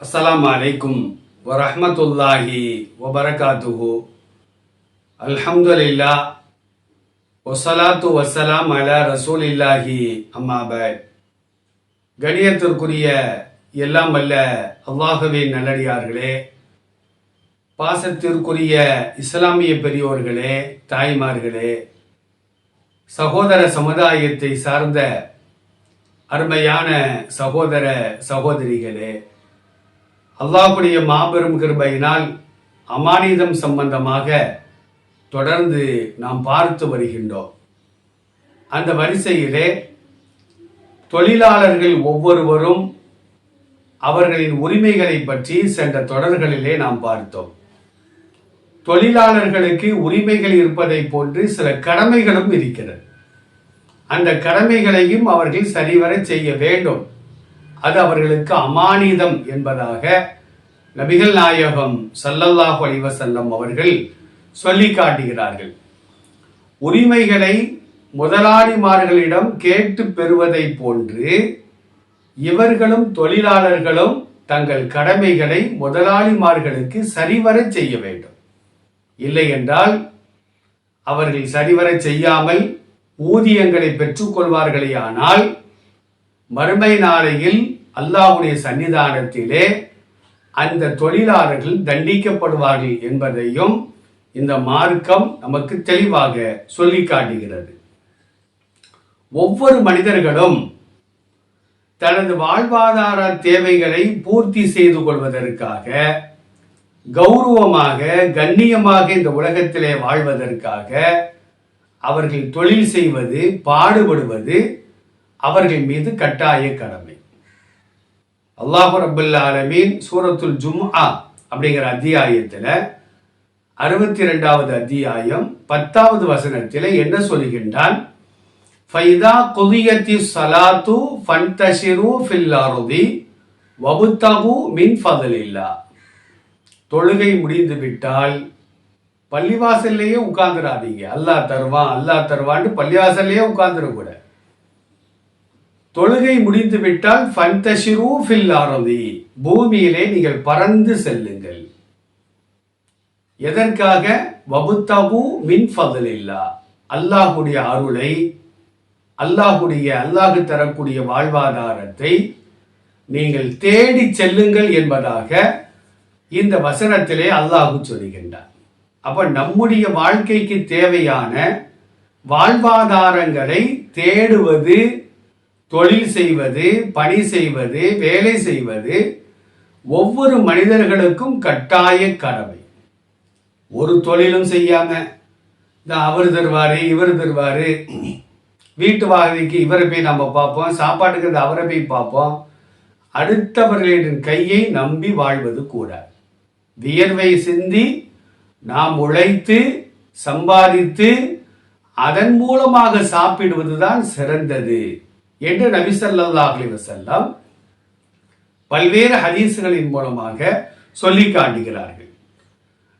அஸ்லாம் அலைக்கும் வரமத்துல்லாஹி வபரகாத்துஹு அல்ஹம்துலில்லா ஒசலாத்து வசலாம் அலா ரசூலில்லாஹி அம்மாபாத் கணியத்திற்குரிய எல்லாம் வல்ல அல்லாஹுவின் நல்லடியார்களே பாசத்திற்குரிய இஸ்லாமிய பெரியோர்களே தாய்மார்களே சகோதர சமுதாயத்தை சார்ந்த அருமையான சகோதர சகோதரிகளே அல்லாஹுடைய மாபெரும் கிருபையினால் அமானிதம் சம்பந்தமாக தொடர்ந்து நாம் பார்த்து வருகின்றோம். அந்த வரிசையிலே தொழிலாளர்கள் ஒவ்வொருவரும் அவர்களின் உரிமைகளை பற்றி சென்ற தொடர்களிலே நாம் பார்த்தோம். தொழிலாளர்களுக்கு உரிமைகள் இருப்பதை போன்று சில கடமைகளும் இருக்கிறது. அந்த கடமைகளையும் அவர்கள் சரிவர செய்ய வேண்டும். அது அவர்களுக்கு அமானிதம் என்பதாக நபிகள் நாயகம் சல்லல்லாஹு அலிவசல்லம் அவர்கள் சொல்லி காட்டுகிறார்கள். உரிமைகளை முதலாளிமார்களிடம் கேட்டு பெறுவதை போன்று இவர்களும் தொழிலாளர்களும் தங்கள் கடமைகளை முதலாளிமார்களுக்கு சரிவர செய்ய வேண்டும். இல்லை என்றால் அவர்கள் சரிவர செய்யாமல் ஊதியங்களை பெற்றுக்கொள்வார்களே ஆனால் மறுமை நாளையில் அல்லாவுடைய சன்னிதானத்திலே அந்த தொழிலாளர்கள் தண்டிக்கப்படுவார்கள் என்பதையும் இந்த மார்க்கம் நமக்கு தெளிவாக சொல்லி காட்டுகிறது. ஒவ்வொரு மனிதர்களும் தனது வாழ்வாதார தேவைகளை பூர்த்தி செய்து கொள்வதற்காக கௌரவமாக கண்ணியமாக இந்த உலகத்திலே வாழ்வதற்காக அவர்கள் தொழில் செய்வது பாடுபடுவது அவர்கள் மீது கட்டாய கடமை. அல்லாஹு ரபுல்ல அலமீன் சூரத்துல் ஜும்ஆ அப்படிங்கிற அத்தியாயத்தில் அறுபத்தி ரெண்டாவது அத்தியாயம் பத்தாவது வசனத்தில் என்ன சொல்கின்றான்? ஃபைதா குதியத்தி சலாத்து ஃபன்தஷிரு ஃபில் அருதி வபுத்தகு மின் ஃபதலில்லா. தொழுகை முடிந்து விட்டால் பள்ளிவாசல்லையே உட்கார்ந்துடாதீங்க. அல்லாஹ் தருவான் அல்லாஹ் தருவான்னு பள்ளிவாசல்லையே உட்கார்ந்துடக்கூட தொழுகை முடிந்துவிட்டால் ஃபந்தஷிரூ ஃபன்தஷிரு ஃபில் அருதி பூமியிலே நீங்கள் பறந்து செல்லுங்கள். எதற்காக? வபுத்தபு மின் ஃபதலில்லா அல்லாஹுடைய அருளை அல்லாஹுடைய அல்லாஹு தரக்கூடிய வாழ்வாதாரத்தை நீங்கள் தேடி செல்லுங்கள் என்பதாக இந்த வசனத்திலே அல்லாஹு சொல்கின்றார் அப்ப நம்முடைய வாழ்க்கைக்கு தேவையான வாழ்வாதாரங்களை தேடுவது தொழில் செய்வது பணி செய்வது வேலை செய்வது ஒவ்வொரு மனிதர்களுக்கும் கட்டாய கடமை. ஒரு தொழிலும் செய்யாம இந்த அவர் தருவாரு இவர் தருவாரு வீட்டு வாடகைக்கு இவரை போய் நம்ம பார்ப்போம் சாப்பாட்டுக்கு அவரை போய் பார்ப்போம். அடுத்தவர்களின் கையை நம்பி வாழ்வது கூட. வியர்வை சிந்தி நாம் உழைத்து சம்பாதித்து அதன் மூலமாக சாப்பிடுவதுதான் சிறந்தது. என்று நபி ஸல்லல்லாஹு செல்லம் பல்வேறு ஹதீசுகளின் மூலமாக சொல்லி காட்டுகிறார்கள்.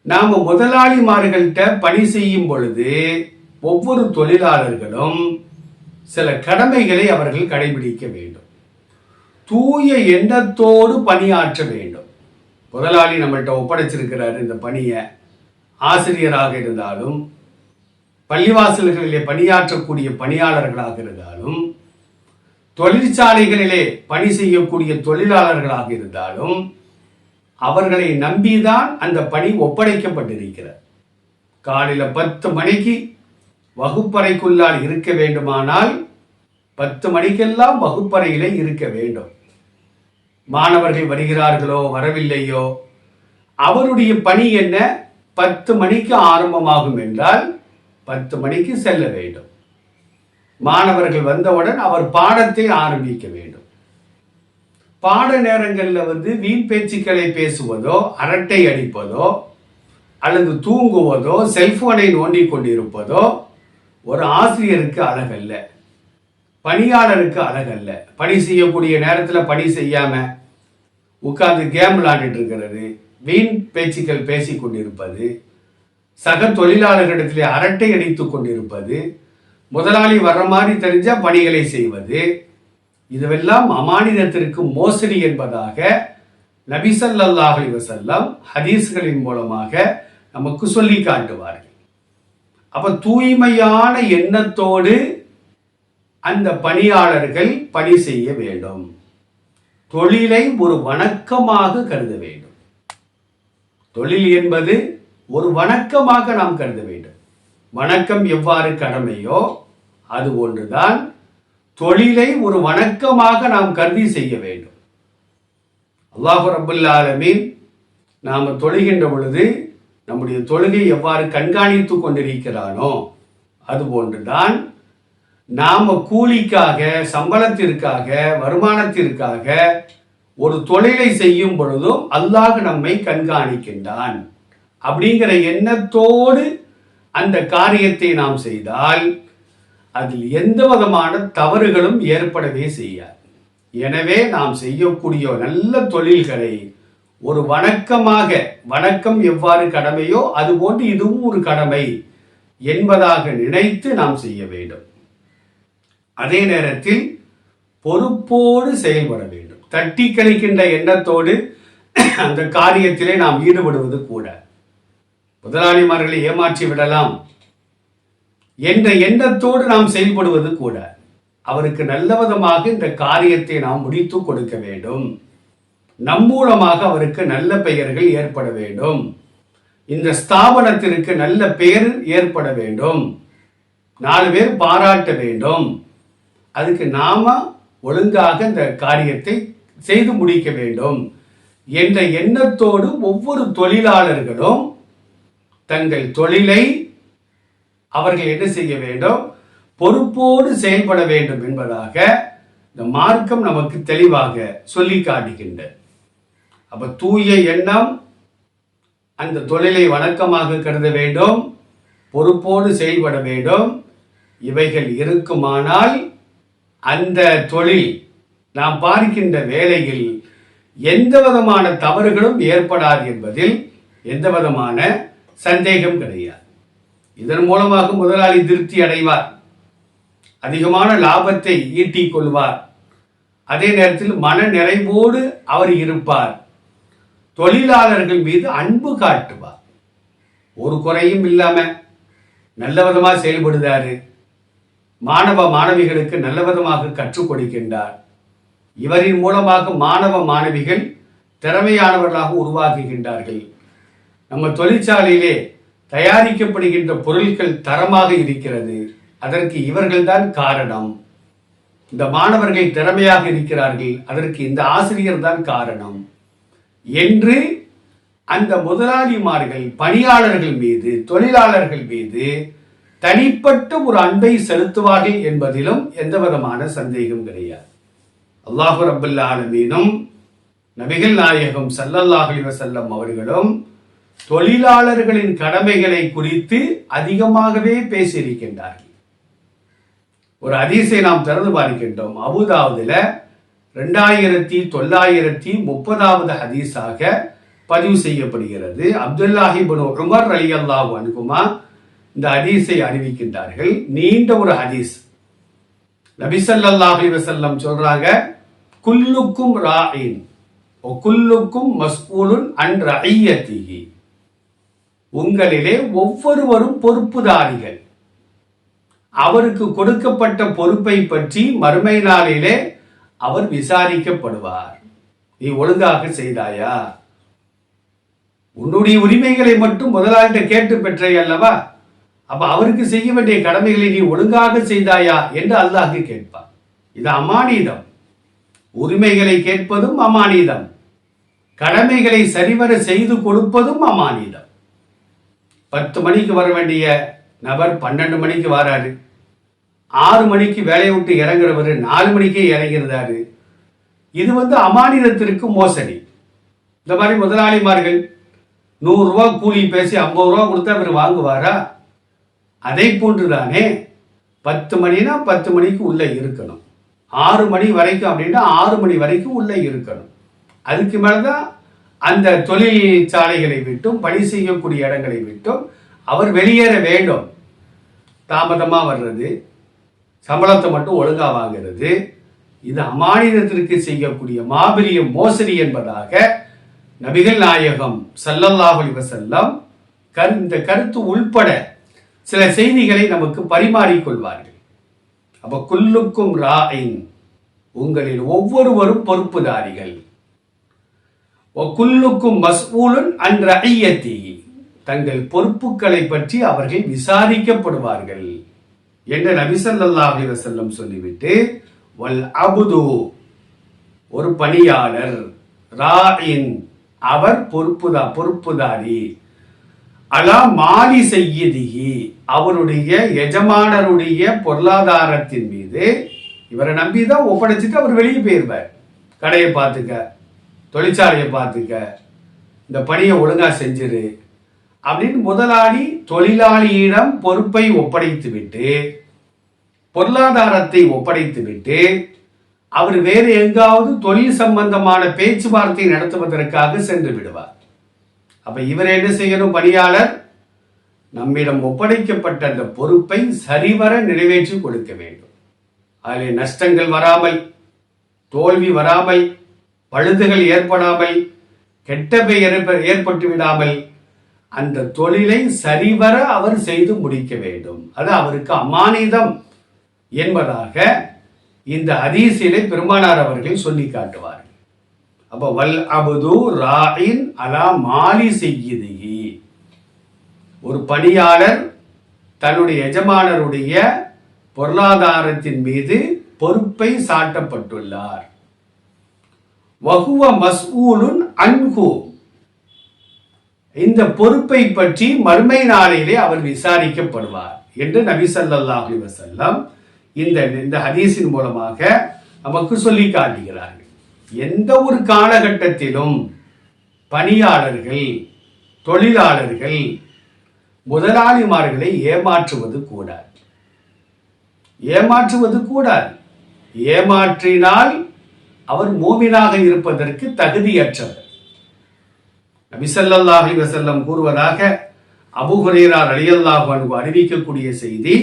நாம் முதலாளிமார்கள்ட்ட பணி செய்யும் பொழுது ஒவ்வொரு தொழிலாளர்களும் சில கடமைகளை அவர்கள் கடைபிடிக்க வேண்டும். தூய எண்ணத்தோடு பணியாற்ற வேண்டும். முதலாளி நம்மள்கிட்ட ஒப்படைச்சிருக்கிறார் இந்த பணியை. ஆசிரியராக இருந்தாலும் பள்ளிவாசல்களிலே பணியாற்றக்கூடிய பணியாளர்களாக இருந்தாலும் தொழிற்சாலைகளிலே பணி செய்யக்கூடிய தொழிலாளர்களாக இருந்தாலும் அவர்களை நம்பிதான் அந்த பணி ஒப்படைக்கப்பட்டிருக்கிறது. காலையில் பத்து மணிக்கு வகுப்பறைக்குள்ளால் இருக்க வேண்டுமானால் பத்து மணிக்கெல்லாம் வகுப்பறையிலே இருக்க வேண்டும். மாணவர்கள் வருகிறார்களோ வரவில்லையோ அவருடைய பணி என்ன? பத்து மணிக்கு ஆரம்பமாகும் என்றால் பத்து மணிக்கு செல்ல வேண்டும். மாணவர்கள் வந்தவுடன் அவர் பாடத்தை ஆரம்பிக்க வேண்டும். பாட நேரங்களில் வந்து வீண் பேச்சுக்களை பேசுவதோ அரட்டை அடிப்பதோ அல்லது தூங்குவதோ செல்போனை நோண்டி கொண்டிருப்பதோ ஒரு ஆசிரியருக்கு அழகல்ல. பணியாளருக்கு அழகல்ல. பணி செய்யக்கூடிய நேரத்தில் பணி செய்யாம உட்கார்ந்து கேம் விளையாண்டுட்டு இருக்கிறது வீண் பேச்சுக்கள் பேசி கொண்டிருப்பது சக தொழிலாளர்களிடத்திலே அரட்டை அடித்துக் கொண்டிருப்பது முதலாளி வர்ற மாதிரி தெரிஞ்ச பணிகளை செய்வது. இதுவெல்லாம் அமானிதத்திற்கு மோசடி என்பதாக நபிசல்லாஹ் அலைஹி ஹதீஸ்களின் மூலமாக நமக்கு சொல்லி காட்டுவார்கள். அப்ப தூய்மையான எண்ணத்தோடு அந்த பணியாளர்கள் பணி செய்ய வேண்டும். தொழிலை ஒரு வணக்கமாக கருத வேண்டும். தொழில் என்பது ஒரு வணக்கமாக நாம் கருத வேண்டும். வணக்கம் எவ்வாறு கடமையோ அது ஒன்றுதான். தொழிலை ஒரு வணக்கமாக நாம் கருதி செய்ய வேண்டும். அல்லாஹு ரபுல்லாலமீன் நாம் தொழுகின்ற பொழுது நம்முடைய தொழுகை எவ்வாறு கண்காணித்து கொண்டிருக்கிறானோ அதுபோன்றுதான் நாம் கூலிக்காக சம்பளத்திற்காக வருமானத்திற்காக ஒரு தொழிலை செய்யும் பொழுதும் அல்லாஹ் நம்மை கண்காணிக்கின்றான். அப்படிங்கிற எண்ணத்தோடு அந்த காரியத்தை நாம் செய்தால் அதில் எந்த விதமான தவறுகளும் ஏற்படவே செய்யாது. எனவே நாம் செய்யக்கூடிய நல்ல தொழில்களை ஒரு வணக்கமாக வணக்கம் எவ்வாறு கடமையோ அதுபோன்று இதுவும் ஒரு கடமை என்பதாக நினைத்து நாம் செய்ய வேண்டும். அதே நேரத்தில் பொறுப்போடு செயல்பட வேண்டும். தட்டி கழிக்கின்ற எண்ணத்தோடு அந்த காரியத்திலே நாம் ஈடுபடுவது கூட. முதலாளிமார்களை ஏமாற்றி விடலாம். என்ற எண்ணத்தோடு நாம் செயல்படுவது கூட அவருக்கு நல்ல விதமாக இந்த காரியத்தை நாம் முடித்து கொடுக்க வேண்டும். நம் மூலமாக அவருக்கு நல்ல பெயர்கள் ஏற்பட வேண்டும். இந்த ஸ்தாபனத்திற்கு நல்ல பெயர் ஏற்பட வேண்டும். நாலு பேர் பாராட்ட வேண்டும். அதுக்கு நாம ஒழுங்காக இந்த காரியத்தை செய்து முடிக்க வேண்டும். என்ற எண்ணத்தோடு ஒவ்வொரு தொழிலாளர்களும் தங்கள் தொழிலை அவர்கள் என்ன செய்ய வேண்டும்? பொறுப்போடு செயல்பட வேண்டும் என்பதாக இந்த மார்க்கம் நமக்கு தெளிவாக சொல்லி காட்டுகின்ற அப்ப தூய எண்ணம் அந்த தொழிலை வணக்கமாக கருத வேண்டும் பொறுப்போடு செயல்பட வேண்டும். இவைகள் இருக்குமானால் அந்த தொழில் நாம் பார்க்கின்ற வேலையில் எந்த விதமான தவறுகளும் ஏற்படாது என்பதில் எந்த விதமான சந்தேகம் கிடையாது. இதன் மூலமாக முதலாளி திருப்தி அடைவார். அதிகமான லாபத்தை ஈட்டிக் கொள்வார். அதே நேரத்தில் மன நிறைவோடு அவர் இருப்பார். தொழிலாளர்கள் மீது அன்பு காட்டுவார். ஒரு குறையும் இல்லாம நல்ல விதமாக செயல்படுதாரு மாணவ மாணவிகளுக்கு நல்ல விதமாக கற்றுக் கொடுக்கின்றார். இவரின் மூலமாக மாணவ மாணவிகள் திறமையானவர்களாக உருவாக்குகின்றார்கள். நம்ம தொழிற்சாலையிலே தயாரிக்கப்படுகின்ற பொருட்கள் தரமாக இருக்கிறது. அதற்கு இவர்கள்தான் காரணம். இந்த மாணவர்கள் திறமையாக இருக்கிறார்கள். அதற்கு இந்த ஆசிரியர் தான் காரணம். என்று அந்த முதலாளிமார்கள் பணியாளர்கள் மீது தொழிலாளர்கள் மீது தனிப்பட்ட ஒரு அன்பை செலுத்துவார்கள் என்பதிலும் எந்த விதமான சந்தேகம் கிடையாது. அல்லாஹு ரபுல்ல ஆலமீனும் நபிகள் நாயகம் சல்லல்லாஹ் அலைஹி அவர்களும் தொழிலாளர்களின் கடமைகளை குறித்து அதிகமாகவே பேசியிருக்கின்றார்கள். ஒரு அதிசை நாம் திறந்து பார்க்கின்றோம். அபுதாவதுல ரெண்டாயிரத்தி தொள்ளாயிரத்தி முப்பதாவது ஹதீஸாக பதிவு செய்யப்படுகிறது. அப்துல்லாஹிபன் உமர் அலி அல்லாஹ் அனுகுமா இந்த ஹதீஸை அறிவிக்கின்றார்கள். நீண்ட ஒரு ஹதீஸ். நபிசல்லாஹி வசல்லம் சொல்றாங்க குல்லுக்கும் ராயின் குல்லுக்கும் மஸ்கூலுன் அன் ரஐயத்திஹி உங்களிலே ஒவ்வொருவரும் பொறுப்புதாரிகள். அவருக்கு கொடுக்கப்பட்ட பொறுப்பை பற்றி மறுமை நாளிலே அவர் விசாரிக்கப்படுவார். நீ ஒழுங்காக செய்தாயா? உன்னுடைய உரிமைகளை மட்டும் முதலாளிட்ட கேட்டு பெற்றை அல்லவா? அப்ப அவருக்கு செய்ய வேண்டிய கடமைகளை நீ ஒழுங்காக செய்தாயா என்று அல்லாஹ் கேட்பார் இது அமானிதம். உரிமைகளை கேட்பதும் அமானிதம். கடமைகளை சரிவர செய்து கொடுப்பதும் அமானிதம். பத்து மணிக்கு வர வேண்டிய நபர் பன்னெண்டு மணிக்கு வராரு. ஆறு மணிக்கு வேலையை விட்டு இறங்குறவர் நாலு மணிக்கே இறங்கிறதாரு இது வந்து அமானிதத்திற்கு மோசடி. இந்த மாதிரி முதலாளிமார்கள் நூறுரூவா கூலி பேசி ஐம்பது ரூபா கொடுத்தா அவர் வாங்குவாரா? அதை போன்றுதானே பத்து மணினா பத்து மணிக்கு உள்ளே இருக்கணும். ஆறு மணி வரைக்கும் அப்படின்னா ஆறு மணி வரைக்கும் உள்ளே இருக்கணும். அதுக்கு மேலே தான் அந்த தொழிற்சாலைகளை விட்டும் பணி செய்யக்கூடிய இடங்களை விட்டும் அவர் வெளியேற வேண்டும். தாமதமாக வர்றது சம்பளத்தை மட்டும் ஒழுங்காக வாங்கிறது இது அமானிதத்திற்கு செய்யக்கூடிய மாபெரிய மோசடி என்பதாக நபிகள் நாயகம் சல்லல்லாஹலி வசல்லம் கரு இந்த கருத்து உள்பட சில செய்திகளை நமக்கு பரிமாறிக்கொள்வார்கள் அப்போ குல்லுக்கும் ராயின் உங்களில் ஒவ்வொருவரும் பொறுப்புதாரிகள். குல்லுக்கும் மஸ்ஊலுன் அன் ரஐயத்தி தங்கள் பொறுப்புகளை பற்றி அவர்கள் விசாரிக்கப்படுவார்கள். என்று நபி ஸல்லல்லாஹு அலைஹி சொல்லிவிட்டு வல் அபுது ஒரு பணியாளர் ராயின் அவர் பொறுப்புதா பொறுப்புதாரி. அலா மாலி செய்யதிகி அவருடைய எஜமானருடைய பொருளாதாரத்தின் மீது இவரை நம்பி தான் ஒப்படைச்சிட்டு அவர் வெளியே போயிருவார் கடையை பார்த்துக்க தொழிற்சாலையை பார்த்துக்க இந்த பணியை ஒழுங்காக செஞ்சிரு அப்படின்னு முதலாளி தொழிலாளியிடம் பொறுப்பை ஒப்படைத்து விட்டு பொருளாதாரத்தை ஒப்படைத்து விட்டு அவர் வேறு எங்காவது தொழில் சம்பந்தமான பேச்சுவார்த்தை நடத்துவதற்காக சென்று விடுவார். அப்ப இவர் என்ன செய்யணும் பணியாளர்? நம்மிடம் ஒப்படைக்கப்பட்ட அந்த பொறுப்பை சரிவர நிறைவேற்றி கொடுக்க வேண்டும். அதில் நஷ்டங்கள் வராமல் தோல்வி வராமல் பழுதுகள் ஏற்படாமல் கெட்ட பெயர் ஏற்பட்டு விடாமல் அந்த தொழிலை சரிவர அவர் செய்து முடிக்க வேண்டும். அது அவருக்கு அமானிதம் என்பதாக இந்த ஹதீஸிலே பெருமானார் அவர்கள் சொல்லி காட்டுவார்கள். அப்ப வல் அபுது ராயின் அலா மாலி செய்யுதி ஒரு பணியாளர் தன்னுடைய எஜமானருடைய பொருளாதாரத்தின் மீது பொறுப்பை சாட்டப்பட்டுள்ளார். வகுவ மஸ்ஊலுன் அன்ஹு. இந்த பொறுப்பை பற்றி மறுமை நாளிலே அவர் விசாரிக்கப்படுவார் என்று நபி சல்லாஹி வசல்லம் இந்த இந்த ஹதீஸின் மூலமாக நமக்கு சொல்லி காட்டுகிறார்கள். எந்த ஒரு காலகட்டத்திலும் பணியாளர்கள் தொழிலாளர்கள் முதலாளிமார்களை ஏமாற்றுவது கூடாது. ஏமாற்றுவது கூடாது. ஏமாற்றினால் அவர் மோமினாக இருப்பதற்கு தகுதியற்றவர். நபிசல்லாஹி வசல்லம் கூறுவதாக அபூ அலியல்லாஹ் அறிவிக்கக்கூடிய செய்தி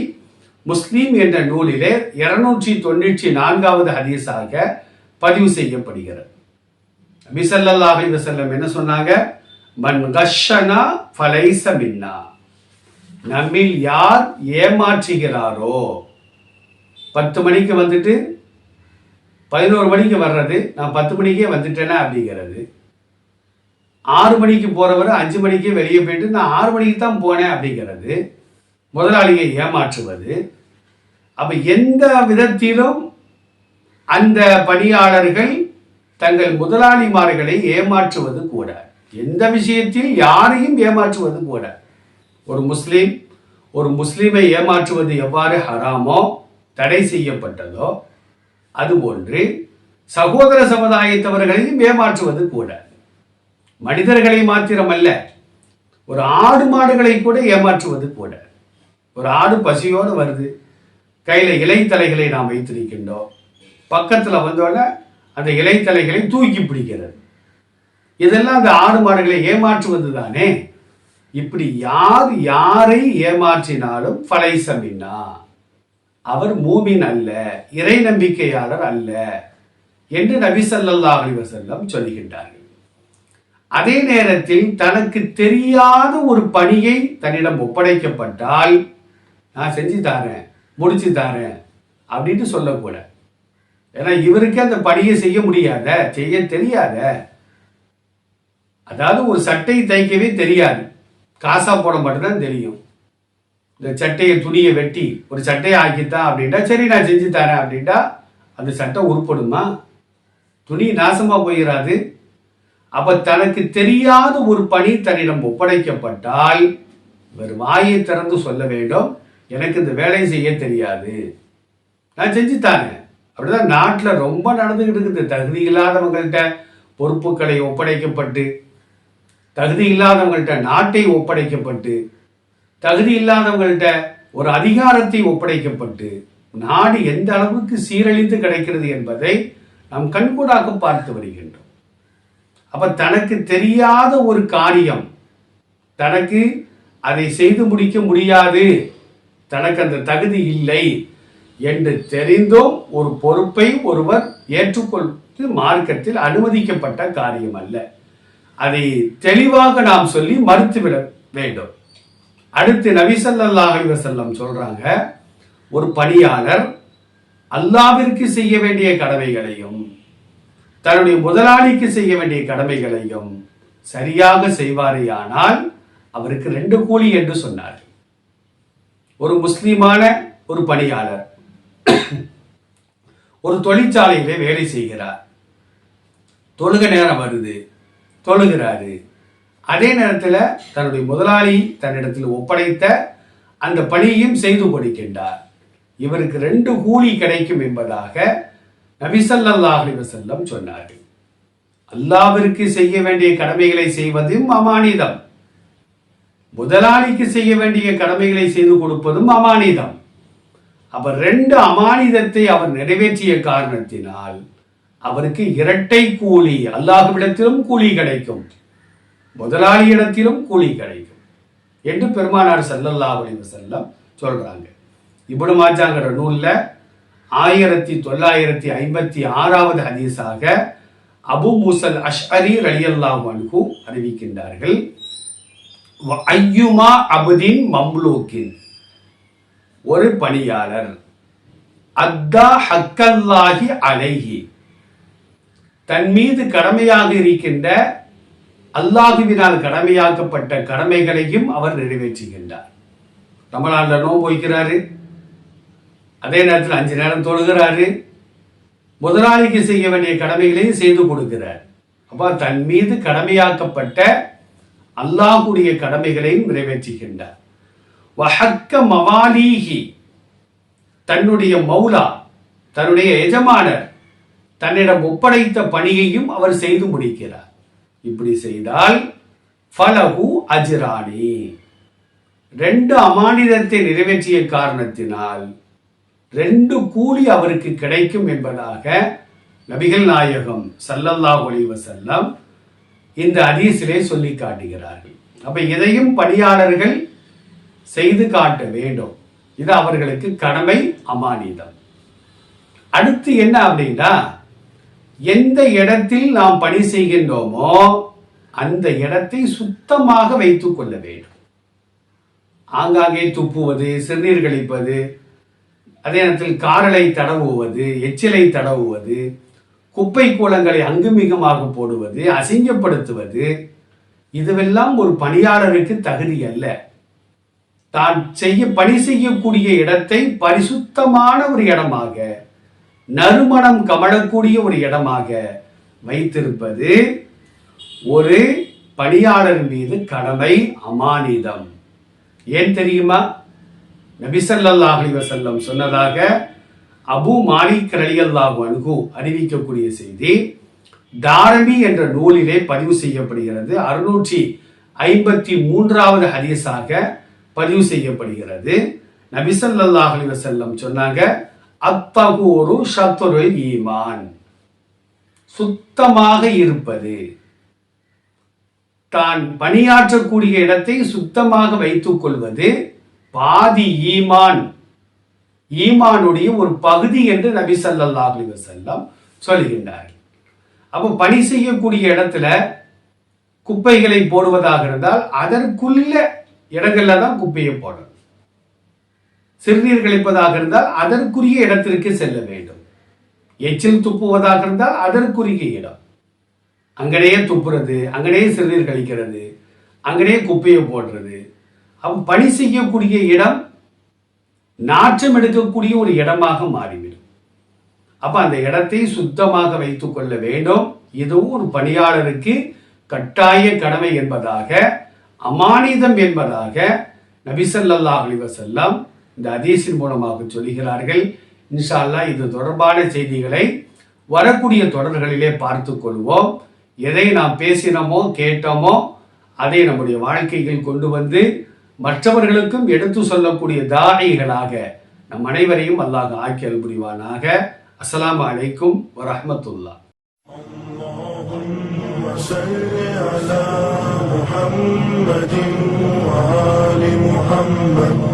முஸ்லீம் என்ற நூலிலே இருநூற்றி தொண்ணூற்றி நான்காவது ஹதீஸாக பதிவு செய்யப்படுகிறது. நபிசல்லாஹி வசல்லம் என்ன சொன்னாங்க? மன் கஷனா ஃபலைஸ மின்னா. நம்மில் யார் ஏமாற்றுகிறாரோ பத்து மணிக்கு வந்துட்டு பதினோரு மணிக்கு வர்றது நான் பத்து மணிக்கே வந்துட்டேனா அப்படிங்கிறது. ஆறு மணிக்கு போகிறவர் அஞ்சு மணிக்கே வெளியே போயிட்டு நான் ஆறு மணிக்கு தான் போனேன் அப்படிங்கிறது. முதலாளியை ஏமாற்றுவது. அப்போ எந்த விதத்திலும் அந்த பணியாளர்கள் தங்கள் முதலாளிமார்களை ஏமாற்றுவது கூட எந்த விஷயத்தில் யாரையும் ஏமாற்றுவது கூட. ஒரு முஸ்லீம் ஒரு முஸ்லீமை ஏமாற்றுவது எவ்வாறு ஹராமோ தடை செய்யப்பட்டதோ அதுபோன்று சகோதர சமுதாயத்தவர்களையும் ஏமாற்றுவது கூட. மனிதர்களை மாத்திரமல்ல ஒரு ஆடு மாடுகளை கூட ஏமாற்றுவது கூட. ஒரு ஆடு பசியோடு வருது கையில் இலைத்தலைகளை நாம் வைத்திருக்கின்றோம். பக்கத்தில் வந்தோடனே அந்த இலைத்தலைகளை தூக்கி பிடிக்கிறது. இதெல்லாம் அந்த ஆடு மாடுகளை ஏமாற்றுவது தானே? இப்படி யார் யாரை ஏமாற்றினாலும் ஃபலைசமின்னா அவர் மூமின் அல்ல இறை நம்பிக்கையாளர் அல்ல என்று நபி சல்லா அலிவசல்லம் சொல்கின்றார்கள். அதே நேரத்தில் தனக்கு தெரியாத ஒரு பணியை தன்னிடம் ஒப்படைக்கப்பட்டால் நான் செஞ்சு தாரேன் முடிச்சு தாரேன் அப்படின்னு சொல்லக்கூட ஏன்னா இவருக்கே அந்த பணியை செய்ய முடியாத செய்ய தெரியாத அதாவது ஒரு சட்டை தைக்கவே தெரியாது. காசா போட மட்டும்தான் தெரியும். இந்த சட்டையை துணியை வெட்டி ஒரு சட்டையை ஆக்கித்தான் அப்படின்ட்டா சரி நான் செஞ்சு தரேன் அப்படின்ட்டா அந்த சட்டை உருப்படுமா? துணி நாசமாக போயிடாது அப்போ தனக்கு தெரியாத ஒரு பணி தன்னிடம் ஒப்படைக்கப்பட்டால் இவர் வாயை திறந்து சொல்ல வேண்டும். எனக்கு இந்த வேலையை செய்ய தெரியாது. நான் செஞ்சு தாரேன். அப்படிதான் நாட்டில் ரொம்ப நடந்துகிட்டு இருக்குது. தகுதி இல்லாதவங்கள்ட்ட பொறுப்புகளை ஒப்படைக்கப்பட்டு தகுதி இல்லாதவங்கள்ட்ட நாட்டை ஒப்படைக்கப்பட்டு தகுதி இல்லாதவங்கள்ட்ட ஒரு அதிகாரத்தை ஒப்படைக்கப்பட்டு நாடு எந்த அளவுக்கு சீரழிந்து கிடைக்கிறது என்பதை நாம் கண்கூடாக பார்த்து வருகின்றோம். அப்ப தனக்கு தெரியாத ஒரு காரியம் தனக்கு அதை செய்து முடிக்க முடியாது தனக்கு அந்த தகுதி இல்லை என்று தெரிந்தும் ஒரு பொறுப்பை ஒருவர் ஏற்றுக்கொள்வது மார்க்கத்தில் அனுமதிக்கப்பட்ட காரியம் அல்ல. அதை தெளிவாக நாம் சொல்லி மறுத்துவிட வேண்டும். அடுத்து நபிசல்லா ஸல்லல்லாஹு சொல்றாங்க ஒரு பணியாளர் அல்லாவிற்கு செய்ய வேண்டிய கடமைகளையும் தன்னுடைய முதலாளிக்கு செய்ய வேண்டிய கடமைகளையும் சரியாக செய்வாரேயானால் அவருக்கு ரெண்டு கூலி என்று சொன்னார். ஒரு முஸ்லீமான ஒரு பணியாளர் ஒரு தொழிற்சாலையிலே வேலை செய்கிறார். தொழுக நேரம் வருது தொழுகிறாரு. அதே நேரத்தில் தன்னுடைய முதலாளி தன்னிடத்தில் ஒப்படைத்த அந்த பணியையும் செய்து கொடுக்கின்றார் இவருக்கு ரெண்டு கூலி கிடைக்கும் என்பதாக நபிசல்லாஹி வசல்லம் சொன்னார்கள். அல்லாவிற்கு செய்ய வேண்டிய கடமைகளை செய்வதும் அமானிதம். முதலாளிக்கு செய்ய வேண்டிய கடமைகளை செய்து கொடுப்பதும் அமானிதம். அவர் ரெண்டு அமானிதத்தை அவர் நிறைவேற்றிய காரணத்தினால் அவருக்கு இரட்டை கூலி அல்லாஹ்விடத்திலும் கூலி கிடைக்கும். முதலாளியிடத்திலும் கூலி கிடைக்கும் என்று பெருமானார் செல்லல்லா அப்படின்னு செல்லம் சொல்றாங்க. இப்படி மாச்சாங்கிற நூல்ல ஆயிரத்தி தொள்ளாயிரத்தி ஐம்பத்தி ஆறாவது ஹதீஸாக அபு மூசல் அஷ்அரி ரலியல்லாஹு அன்ஹு அறிவிக்கின்றார்கள். ஐயுமா அபுதீன் மம்லூக்கின். ஒரு பணியாளர். அத்தா ஹக்கல்லாஹி அலைஹி. தன் மீது கடமையாக இருக்கின்ற அல்லாஹுவினால் கடமையாக்கப்பட்ட கடமைகளையும் அவர் நிறைவேற்றுகின்றார். தமிழ்நாட்டில் நோன்பு வைக்கிறாரு. அதே நேரத்தில் அஞ்சு நேரம் தொழுகிறாரு. முதலாளிக்கு செய்ய வேண்டிய கடமைகளையும் செய்து கொடுக்கிறார். அப்போ தன் மீது கடமையாக்கப்பட்ட அல்லாஹுடைய கடமைகளையும் நிறைவேற்றுகின்றார். வஹக்க மவாலீஹி தன்னுடைய மௌலா தன்னுடைய எஜமானர் தன்னிடம் ஒப்படைத்த பணியையும் அவர் செய்து முடிக்கிறார். இப்படி செய்தால் ஃபலஹு அஜிராணி. ரெண்டு அமானிதத்தை நிறைவேற்றிய காரணத்தினால் ரெண்டு கூலி அவருக்கு கிடைக்கும் என்பதாக நபிகள் நாயகம் சல்லல்லா அலைஹி வஸல்லம் இந்த அதீசிலே சொல்லி காட்டுகிறார்கள். அப்ப இதையும் பணியாளர்கள் செய்து காட்ட வேண்டும். இது அவர்களுக்கு கடமை அமானிதம். அடுத்து என்ன அப்படின்னா எந்த இடத்தில் நாம் பணி செய்கின்றோமோ அந்த இடத்தை சுத்தமாக வைத்துக் கொள்ள வேண்டும். ஆங்காங்கே துப்புவது சிறுநீர் கழிப்பது அதே நேரத்தில் காரலை தடவுவது எச்சிலை தடவுவது குப்பை கூலங்களை அங்குமிகமாக போடுவது அசிங்கப்படுத்துவது இதுவெல்லாம் ஒரு பணியாளருக்கு தகுதி அல்ல. தான் செய்ய பணி செய்யக்கூடிய இடத்தை பரிசுத்தமான ஒரு இடமாக நறுமணம் கமழக்கூடிய ஒரு இடமாக வைத்திருப்பது ஒரு பணியாளர் மீது கடமை அமானிதம். ஏன் தெரியுமா? நபிசல்லாஹ் வசல்லம் சொன்னதாக அபு மாலிக் ரலியல்லாஹு அனுகு அறிவிக்கக்கூடிய செய்தி தாரமி என்ற நூலிலே பதிவு செய்யப்படுகிறது. அறுநூற்றி ஐம்பத்தி மூன்றாவது ஹதீஸாக பதிவு செய்யப்படுகிறது. நபிசல்லாஹ் அலி வசல்லம் சொன்னாங்க அத்தகூரு ஷத்ருல் ஈமான். சுத்தமாக இருப்பது. தான் பணியாற்றக்கூடிய இடத்தை சுத்தமாக வைத்துக் கொள்வது பாதி ஈமான். ஈமானுடைய ஒரு பகுதி என்று நபி ஸல்லல்லாஹு அலைஹி வஸல்லம் சொல்லுகின்றார் அப்போ பணி செய்யக்கூடிய இடத்துல குப்பைகளை போடுவதாக இருந்தால் அதற்குள்ள இடங்கள்ல தான் குப்பையை போடணும். சிறுநீர் கழிப்பதாக இருந்தால் அதற்குரிய இடத்திற்கு செல்ல வேண்டும். எச்சில் துப்புவதாக இருந்தால் அதற்குரிய இடம். அங்கனையே துப்புறது அங்கனையே சிறுநீர் கழிக்கிறது அங்கனையே குப்பையை போடுறது. அப்ப பணி செய்யக்கூடிய இடம் நாற்றம் எடுக்கக்கூடிய ஒரு இடமாக மாறிவிடும். அப்ப அந்த இடத்தை சுத்தமாக வைத்துக் கொள்ள வேண்டும். இதுவும் ஒரு பணியாளருக்கு கட்டாய கடமை என்பதாக அமானிதம் என்பதாக நபிசல்லாஹ் அலிவசல்லாம் இந்த ஹதீஸின் மூலமாக சொல்கிறார்கள் இன்ஷா அல்லாஹ் இது தொடர்பான செய்திகளை வரக்கூடிய தொடர்களிலே பார்த்துக் கொள்வோம் எதை நாம் பேசினோமோ கேட்டோமோ அதை நம்முடைய வாழ்க்கையில் கொண்டு வந்து மற்றவர்களுக்கும் எடுத்து சொல்லக்கூடிய தாயிகளாக நம் அனைவரையும் அல்லாஹ் ஆக்கியல் புரிவானாக அஸ்ஸலாமு அலைக்கும் வரஹ்மத்துல்லாஹ் اللهم صل على محمد وآل محمد